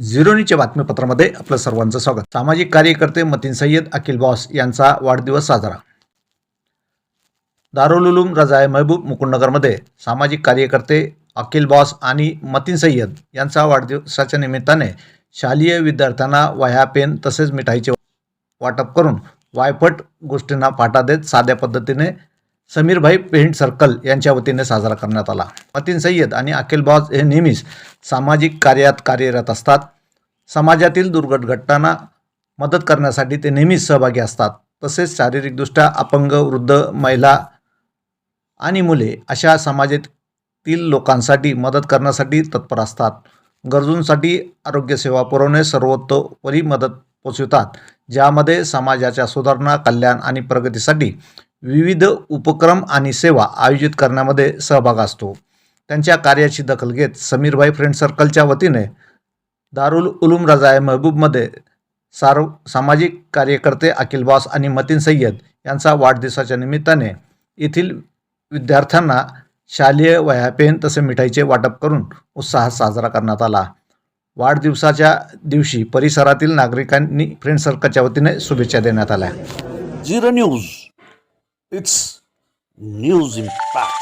झिरोनीच्या बातमीपत्रामध्ये आपलं सर्वांचं स्वागत. सामाजिक कार्यकर्ते मतीन सय्यद अखिल बॉस यांचा वाढदिवस साजरा. दारुल उलूम रजाय महबूब मुकुंदनगरमध्ये सामाजिक कार्यकर्ते अखिल बॉस आणि मतीन सय्यद यांचा वाढदिवसाच्या निमित्ताने शालेय विद्यार्थ्यांना वह्या पेन तसेच मिठाईचे वाटप करून वायफट गोष्टींना फाटा देत साध्या पद्धतीने समीरभाई पेंट सर्कल यांच्या वतीने साजरा करण्यात आला. मतीन सय्यद आणि अखिल बॉस हे नेहमीच सामाजिक कार्यात कार्यरत असतात. समाजातील दुर्गट घटनांना मदत करण्यासाठी ते नेहमीच सहभागी असतात. तसेच शारीरिकदृष्ट्या अपंग वृद्ध महिला आणि मुले अशा समाजातील लोकांसाठी मदत करण्यासाठी तत्पर असतात. गरजूंसाठी आरोग्यसेवा पुरवणे सर्वतोपरी मदत पोचवितात. ज्यामध्ये समाजाच्या सुधारणा कल्याण आणि प्रगतीसाठी विविध उपक्रम आणि सेवा आयोजित करण्यामध्ये सहभाग असतो. त्यांच्या कार्याची दखल घेत समीरभाई फ्रेंड सर्कलच्या वतीने दारुल उलूम रजाय महबूबमध्ये सार्व सामाजिक कार्यकर्ते अखिल बॉस आणि मतीन सय्यद यांचा वाढदिवसाच्या निमित्ताने येथील विद्यार्थ्यांना शालेय वह्या पेन तसे मिठाईचे वाटप करून उत्साहात साजरा करण्यात आला. वाढदिवसाच्या दिवशी परिसरातील नागरिकांनी फ्रेंड सर्कलच्या वतीने शुभेच्छा देण्यात आल्या. Zero news. It's News Impact.